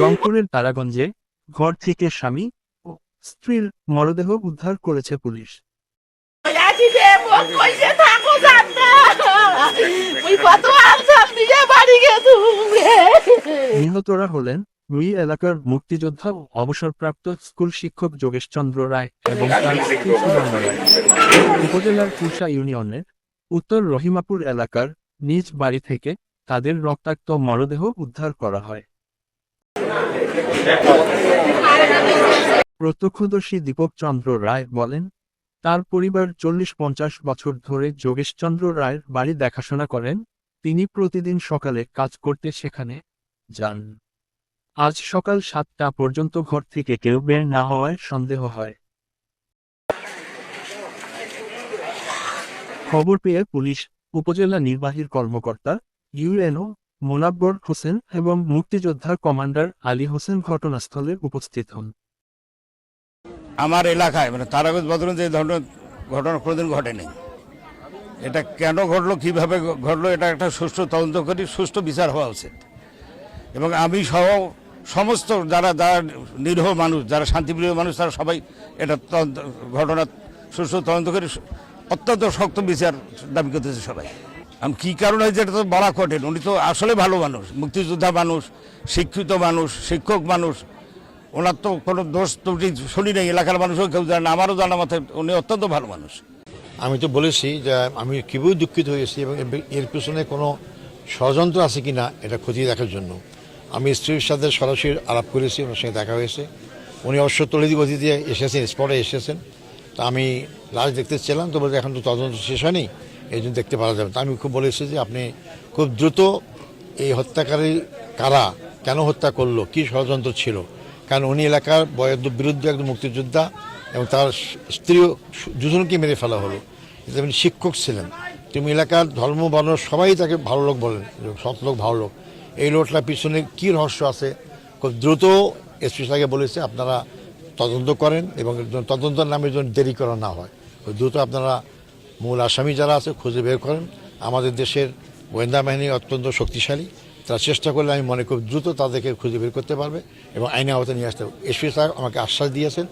রংপুরের তারাগঞ্জে ঘর থেকে স্বামী ও স্ত্রীর মরদেহ উদ্ধার করেছে পুলিশ। নিহতরা হলেন রুই এলাকার মুক্তিযোদ্ধা ও অবসরপ্রাপ্ত স্কুল শিক্ষক যোগেশ চন্দ্র রায় এবং তার স্ত্রী রায়। উপজেলার কুরসা ইউনিয়নের উত্তর রহিমাপুর এলাকার নিজ বাড়ি থেকে তাদের রক্তাক্ত মরদেহ উদ্ধার করা হয়। প্রত্যক্ষদর্শী দীপক চন্দ্র রায় বলেন, তার পরিবার চল্লিশ পঞ্চাশ বছর ধরে যোগেশচন্দ্র রায়ের বাড়ি দেখাশোনা করেন, তিনি প্রতিদিন সকালে কাজ করতে সেখানে যান। আজ সকাল সাতটা পর্যন্ত ঘর থেকে কেউ বের না হওয়ায় সন্দেহ হয়। খবর পেয়ে পুলিশ, উপজেলা নির্বাহীর কর্মকর্তা, ইউএনও মোনাব্বর হোসেন এবং মুক্তিযোদ্ধা কমান্ডার আলী হোসেন ঘটনাস্থলে উপস্থিত হন। আমার এলাকায় মানে তারাগঞ্জ বদরগঞ্জ যে ধরনের ঘটনা কোনোদিন ঘটেনি। এটা কেন ঘটলো, কীভাবে ঘটলো, এটা একটা সুষ্ঠু তদন্ত করি, সুষ্ঠু বিচার হওয়া উচিত। এবং আমি সহ সমস্ত যারা যারা নিরীহ মানুষ, যারা শান্তিপ্রিয় মানুষ, তারা সবাই এটা তদন্ত, ঘটনা সুষ্ঠু তদন্ত করে, অত্যন্ত শক্ত বিচার দাবি করতেছে সবাই। এখন কী কারণ এটা তো বলা কঠিন? উনি তো আসলে ভালো মানুষ, মুক্তিযোদ্ধা মানুষ, শিক্ষিত মানুষ, শিক্ষক মানুষ। ওনার তো কোনো দোষ ত্রুটি শুনি নেই, এলাকার মানুষও কেউ জানে আমারও জানা মতে উনি অত্যন্ত ভালো মানুষ। আমি তো বলেছি যে আমি খুবই দুঃখিত হয়েছি এবং এর- এর পিছনে কোনো ষড়যন্ত্র আছে কি না, এটা খতিয়ে দেখার জন্য। আমি স্ত্রীর সাথে সরাসরি আলাপ করেছি, ওনার সঙ্গে দেখা হয়েছে। উনি অবশ্য তলিদি গতি দিয়ে এসেছেন, স্পটে এসেছেন। তা আমি লাশ দেখতে চেলাম তো বলতে এখন তো তদন্ত শেষ হয়নি। এই জন্য দেখতে পারা যাবে। তা আমি খুব বলেছি যে আপনি খুব দ্রুত এই হত্যাকারী কারা কেন হত্যা করল, কি ষড়যন্ত্র ছিল? কারণ উনি এলাকার বয়ের বিরুদ্ধে একজন মুক্তিযোদ্ধা এবং তার স্ত্রীও দুজনকে মেরে ফেলা হলো। তিনি শিক্ষক ছিলেন। তুমি এলাকার ধর্ম, বর্ণ সবাই তাকে ভালো লোক বলেন, সৎ লোক, ভালো লোক। এই লোকটার পিছনে কী রহস্য আছে? খুব দ্রুত এসপি সাহেবকে বলেছে আপনারা তদন্ত করেন এবং তদন্তের নামে যেন দেরি করা না হয়। দ্রুত আপনারা মূল আসামি যারা আছে খুঁজে বের করেন। আমাদের দেশের গোয়েন্দা বাহিনী অত্যন্ত শক্তিশালী। তারা চেষ্টা করলে আমি মনে খুব দ্রুত তাদেরকে খুঁজে বের করতে পারবে এবং আইনে আওতায় নিয়ে আসতে পারবে। এসপি সাহেব আমাকে আশ্বাস দিয়েছেন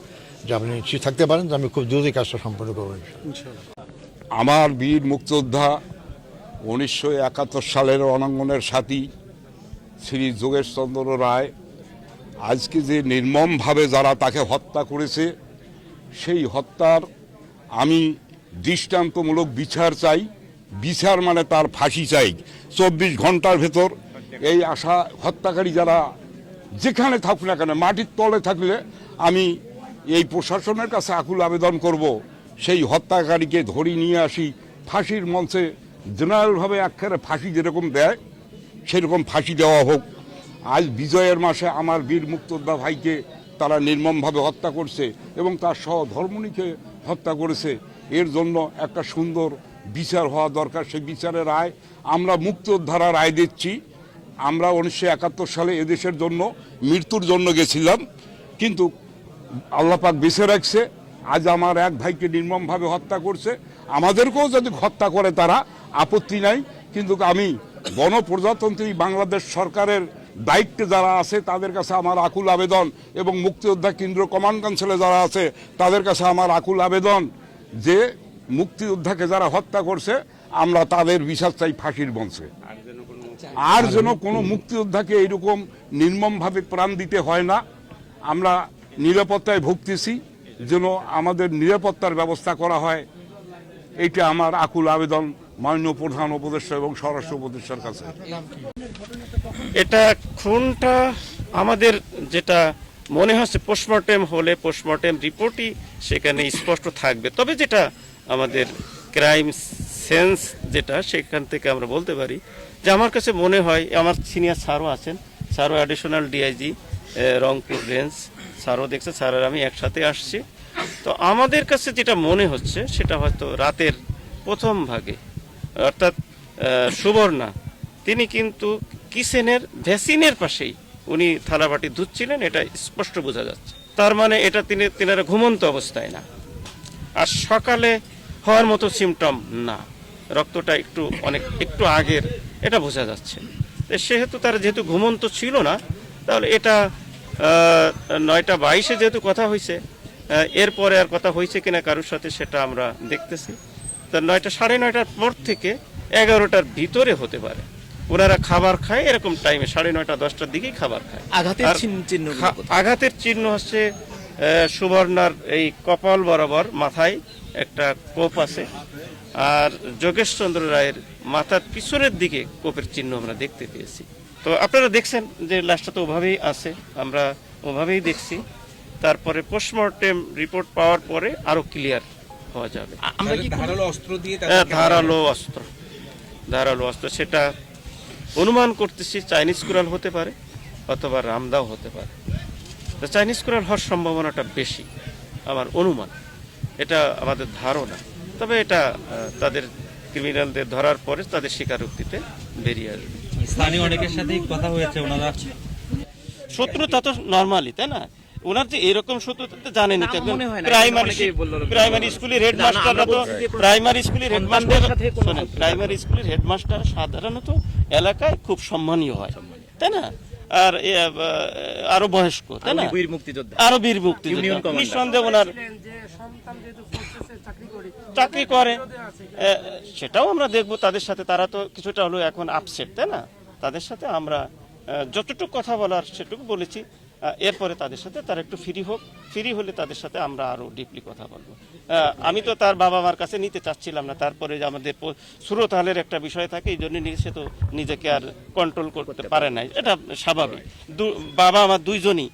যে আপনি নিশ্চিত থাকতে পারেন যে আমি খুব দ্রুতই কাজটা সম্পন্ন করব আমার বীর মুক্তিযোদ্ধা উনিশশো একাত্তর সালের অনাঙ্গনের সাথী শ্রী যোগেশচন্দ্র রায়, আজকে যে নির্মমভাবে যারা তাকে হত্যা করেছে, সেই হত্যার আমি দৃষ্টান্তমূলক বিচার চাই। বিচার মানে তার ফাঁসি চাই। চব্বিশ ঘণ্টার ভেতর এই আশা হত্যাকারী যারা যেখানে থাকুক না কেন, মাটির তলে থাকলে আমি এই প্রশাসনের কাছে আকুল আবেদন করব, সেই হত্যাকারীকে ধরি নিয়ে আসি। ফাঁসির মঞ্চে জেনারেলভাবে একখানে ফাঁসি যেরকম দেয়, সেরকম ফাঁসি দেওয়া হোক। আজ বিজয়ের মাসে আমার বীর মুক্তোদ্ধা ভাইকে তারা নির্মমভাবে হত্যা করছে এবং তার সহধর্মণীকে হত্যা করেছে। এর জন্য একটা সুন্দর বিচার হওয়া দরকার। সেই বিচারের রায় আমরা মুক্তোদ্ধারা রায় দিচ্ছি। আমরা উনিশশো একাত্তর সালে এদেশের জন্য, মৃত্যুর জন্য গেছিলাম। কিন্তু আল্লাপাক বেঁচে রাখছে। আজ আমার এক ভাইকে নির্মমভাবে হত্যা করছে। আমাদেরকেও যদি হত্যা করে তারা, আপত্তি নাই। কিন্তু আমি গণপ্রজাতন্ত্রী বাংলাদেশ সরকারের দায়িত্বে যারা আছে, তাদের কাছে আমার আকুল আবেদন এবং মুক্তিযোদ্ধা কেন্দ্র কমান্ড কাউন্সিলে যারা আছে, তাদের কাছে আমার আকুল আবেদন। যে মুক্তিযোদ্ধাকে যারা হত্যা করছে, আমরা তাদের বিচার চাই ফাঁসির মঞ্চে আর যেন কোনো মুক্তিযোদ্ধাকে এইরকম নির্মমভাবে প্রাণ দিতে হয় না, আমরা নিরাপত্তায় ভুগতেছি, যেন আমাদের নিরাপত্তার ব্যবস্থা করা হয়। এইটা আমার আকুল আবেদন মাননীয় প্রধান উপদেষ্টা এবং স্বরাষ্ট্র উপদেষ্টার কাছে। এটা খুনটা আমাদের যেটা মনে হচ্ছে পোস্টমর্টেম হলে পোস্টমর্টেম রিপোর্টই সেখানে স্পষ্ট থাকবে। তবে যেটা আমাদের ক্রাইম সেন্স যেটা, সেখান থেকে আমরা বলতে পারি যে আমার কাছে মনে হয়, আমার সিনিয়র স্যারও আছেন, স্যারও অ্যাডিশনাল ডিআইজি রংপুর রেঞ্জ স্যারও দেখছে স্যারের আমি একসাথে আসছি। তো আমাদের কাছে যেটা মনে হচ্ছে, সেটা হয়তো রাতের প্রথম ভাগে, অর্থাৎ সুবর্ণা, তিনি কিন্তু কিচেনের ভ্যাসিনের পাশেই উনি থালাবাটি ধুচ্ছিলেন, এটা স্পষ্ট বোঝা যাচ্ছে। তার মানে এটা তিনি তিনারা ঘুমন্ত অবস্থায় না। আর সকালে হওয়ার মতো সিমটম না। রক্তটা একটু অনেক, একটু আগের, এটা বোঝা যাচ্ছে। সেহেতু তার যেহেতু ঘুমন্ত ছিল না, তাহলে এটা নয়টা বাইশে যেহেতু কথা হয়েছে এরপরে আর কথা হয়েছে কিনা কারোর সাথে সেটা আমরা দেখতেছি। তা নয়টা, সাড়ে নয়টার পর থেকে এগারোটার ভিতরে হতে পারে। ওনারা খাবার খায় এরকম টাইমে সাড়ে নয়টা দশটার দিকেই খাবার খায়। আঘাতের চিহ্ন-? আঘাতের চিহ্ন হচ্ছে সুবর্ণার এই কপাল বরাবর মাথায় একটা কোপ আছে। আর যোগেশচন্দ্র রায়ের মাথার পিছনের দিকে কোপের চিহ্ন আমরা দেখতে পেয়েছি। তো আপনারা দেখছেন যে লাশটা তো ওভাবেই আছে আমরা ওভাবেই দেখছি। তারপরে পোস্টমর্টেম রিপোর্ট পাওয়ার পরে আরও ক্লিয়ার হওয়া যাবে। আমরা কি ধারালো অস্ত্র দিয়ে হ্যাঁ, ধারালো অস্ত্র। ধারালো অস্ত্র সেটা অনুমান করতেছি চাইনিজ কুরাল হতে পারে অথবা রামদাও হতে পারে। তো চাইনিজ কুরাল হওয়ার সম্ভাবনাটা বেশি আমার অনুমান। এটা আমাদের ধারণা। তবে এটা তাদের ক্রিমিনালদের ধরার পরে তাদের স্বীকারোক্তিতে বেরিয়ে আসবে। স্থানীয় অনেকের সাথে কথা হয়েছে ওনারা। শত্রুতা তো নর্মালি তাই না? ওনার যে এরকম তো জানেনি না। প্রাইমারি। প্রাইমারি স্কুলের হেডমাস্টাররা তো প্রাইমারি স্কুলের হেডমাস্টার শোনেন প্রাইমারি স্কুলের হেডমাস্টার সাধারণত এলাকায় খুব সম্মানীয় হয়। তাই না? আর আরও বয়স্ক তাই না? বীর মুক্তিযোদ্ধা। আরও বীর মুক্তি ইউনিয়ন কমান্ডার। নিঃসন্দেহে ওনার চাকরি করে। সেটাও আমরা দেখব তাদের সাথে তারা তো কিছুটা হলো এখন আপসেট তাই না? তাদের সাথে আমরা যতটুকু কথা বলার সেটুকু বলেছি। এরপরে তাদের সাথে তার একটু ফ্রি হোক। ফ্রি হলে তাদের সাথে আমরা আরও ডিপলি কথা বলব। আমি তো তার বাবা মার কাছে নিতে চাচ্ছিলাম না। তারপরে যে আমাদের সুরতহালের সুরতালের একটা বিষয় থাকে এই জন্য সে তো নিজেকে আর কন্ট্রোল করতে পারে নাই এটা স্বাভাবিক। বাবা আমার দুইজনই